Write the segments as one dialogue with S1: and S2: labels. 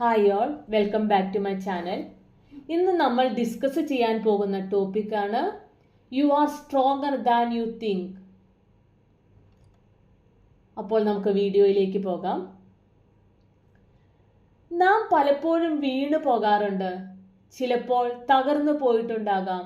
S1: Hi all welcome back to my channel ഇന്ന് നമ്മൾ discuss ചെയ്യാൻ പോകുന്ന ടോപ്പിക്കാണ് you are stronger than you think അപ്പോൾ നമുക്ക് വീഡിയോയിലേക്ക് പോകാം. നാം പലപ്പോഴും വീണു പോകാറുണ്ട്. ചിലപ്പോൾ തകർന്നു പോയിട്ടുണ്ടാകാം.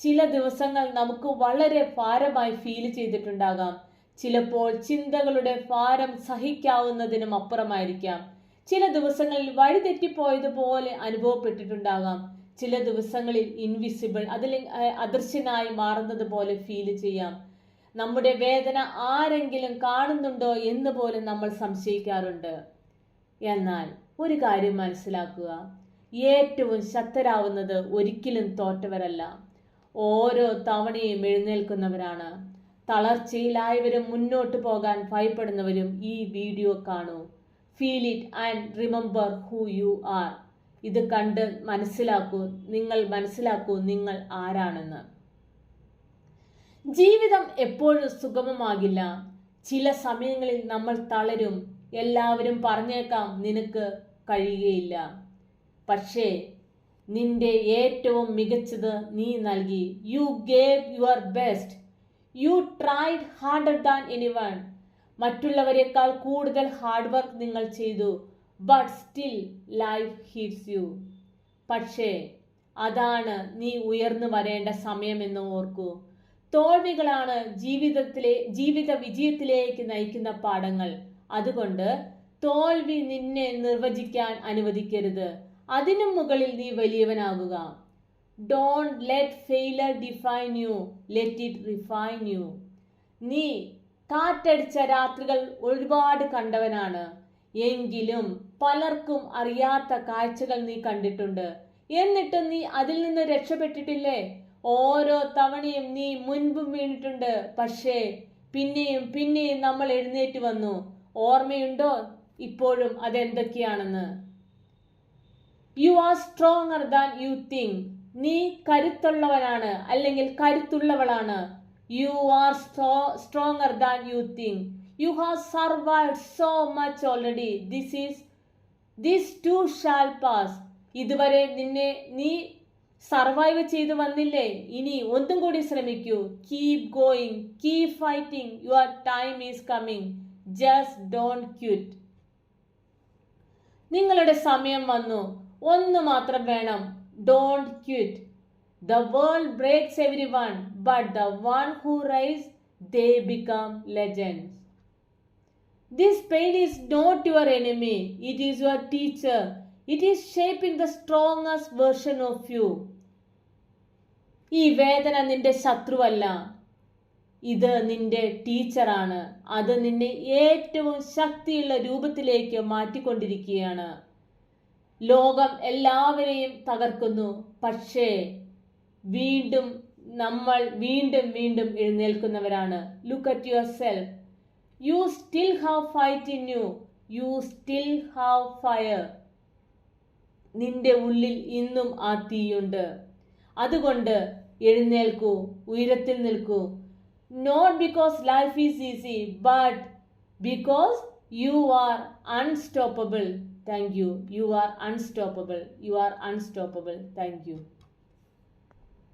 S1: ചില ദിവസങ്ങൾ നമുക്ക് വളരെ ഭാരമായി ഫീൽ ചെയ്തിട്ടുണ്ടാകാം. ചിലപ്പോൾ ചിന്തകളുടെ ഭാരം സഹിക്കാവുന്നതിനും അപ്പുറമായിരിക്കാം. ചില ദിവസങ്ങളിൽ വഴിതെറ്റിപ്പോയതുപോലെ അനുഭവപ്പെട്ടിട്ടുണ്ടാകാം. ചില ദിവസങ്ങളിൽ ഇൻവിസിബിൾ അതിൽ അദൃശ്യനായി മാറുന്നത് പോലെ ഫീൽ ചെയ്യാം. നമ്മുടെ വേദന ആരെങ്കിലും കാണുന്നുണ്ടോ എന്ന് പോലും നമ്മൾ സംശയിക്കാറുണ്ട്. എന്നാൽ ഒരു കാര്യം മനസ്സിലാക്കുക. ഏറ്റവും ശക്തരാവുന്നത് ഒരിക്കലും തോറ്റവരല്ല. ഓരോ തവണയും എഴുന്നേൽക്കുന്നവരാണ്. തളർച്ചയിലായവരും മുന്നോട്ട് പോകാൻ ഭയപ്പെടുന്നവരും ഈ വീഡിയോ കാണൂ. Feel it and remember who you are ഇത് കണ്ട് മനസ്സിലാക്കൂ നിങ്ങൾ മനസ്സിലാക്കൂ നിങ്ങൾ ആരാണെന്ന്. ജീവിതം എപ്പോഴും സുഗമമാകില്ല. ചില സമയങ്ങളിൽ നമ്മൾ തളരും. എല്ലാവരും പറഞ്ഞേക്കാം നിനക്ക് കഴിയുകയില്ല. പക്ഷേ നിന്റെ ഏറ്റവും മികച്ചത് നീ നൽകി. You gave your best you tried harder than anyone മറ്റുള്ളവരെക്കാൾ കൂടുതൽ ഹാർഡ് വർക്ക് നിങ്ങൾ ചെയ്തു. But still life hits you പക്ഷേ അതാണ് നീ ഉയർന്നു വരേണ്ട സമയമെന്ന് ഓർക്കൂ. തോൽവികളാണ് ജീവിതത്തിലെ ജീവിത വിജയത്തിലേക്ക് നയിക്കുന്ന പാഠങ്ങൾ. അതുകൊണ്ട് തോൽവി നിന്നെ നിർവചിക്കാൻ അനുവദിക്കരുത്. അതിനു മുകളിൽ നീ വലിയവനാകുക. Don't let failure define you let it refine you നീ കാറ്റടിച്ച രാത്രികൾ ഒരുപാട് കണ്ടവനാണ്. എങ്കിലും പലർക്കും അറിയാത്ത കാഴ്ചകൾ നീ കണ്ടിട്ടുണ്ട്. എന്നിട്ടും നീ അതിൽ നിന്ന് രക്ഷപ്പെട്ടിട്ടില്ലേ? ഓരോ തവണയും നീ മുൻപും വീണിട്ടുണ്ട്. പക്ഷേ പിന്നെയും പിന്നെയും നമ്മൾ എഴുന്നേറ്റ് വന്നു. ഓർമ്മയുണ്ടോ? ഇപ്പോഴും അതെന്തൊക്കെയാണെന്ന്. You are stronger than you think. നീ കരുത്തുള്ളവനാണ് അല്ലെങ്കിൽ കരുത്തുള്ളവളാണ്. You are stronger than you think you have survive so much already this is this too shall pass ഇതുവരെ നിന്നെ നീ സർവൈവ് ചെയ്തു വന്നില്ലേ? ഇനി ഒന്നും കൂടി ശ്രമിക്കൂ. Keep going keep fighting your time is coming just don't quit നിങ്ങളുടെ സമയം വന്നു. ഒന്ന് മാത്രം വേണം. Don't quit the world breaks everyone but the one who rise they become legends this pain is not your enemy it is your teacher it is shaping the strongest version of you ഈ വേദന നിന്റെ ശത്രുവല്ല. ഇത് നിന്റെ ടീച്ചറാണ്. അത് നിന്നെ ഏറ്റവും ശക്തിയുള്ള രൂപത്തിലേക്ക് മാറ്റിക്കൊണ്ടിരിക്കുകയാണ്. ലോകം എല്ലാവരെയും തകർക്കുന്നു. പക്ഷേ വീണ്ടും നമ്മൾ വീണ്ടും വീണ്ടും എഴുന്നേൽക്കുന്നവരാണ്. Look at yourself you still have fight in you you still have fire നിന്റെ ഉള്ളിൽ ഇന്നും ആ തീയുണ്ട്. അതുകൊണ്ട് എഴുന്നേൽക്കൂ ഉയരത്തിൽ നിൽക്കൂ. Not because life is easy but because you are unstoppable thank you you are unstoppable you are unstoppable thank you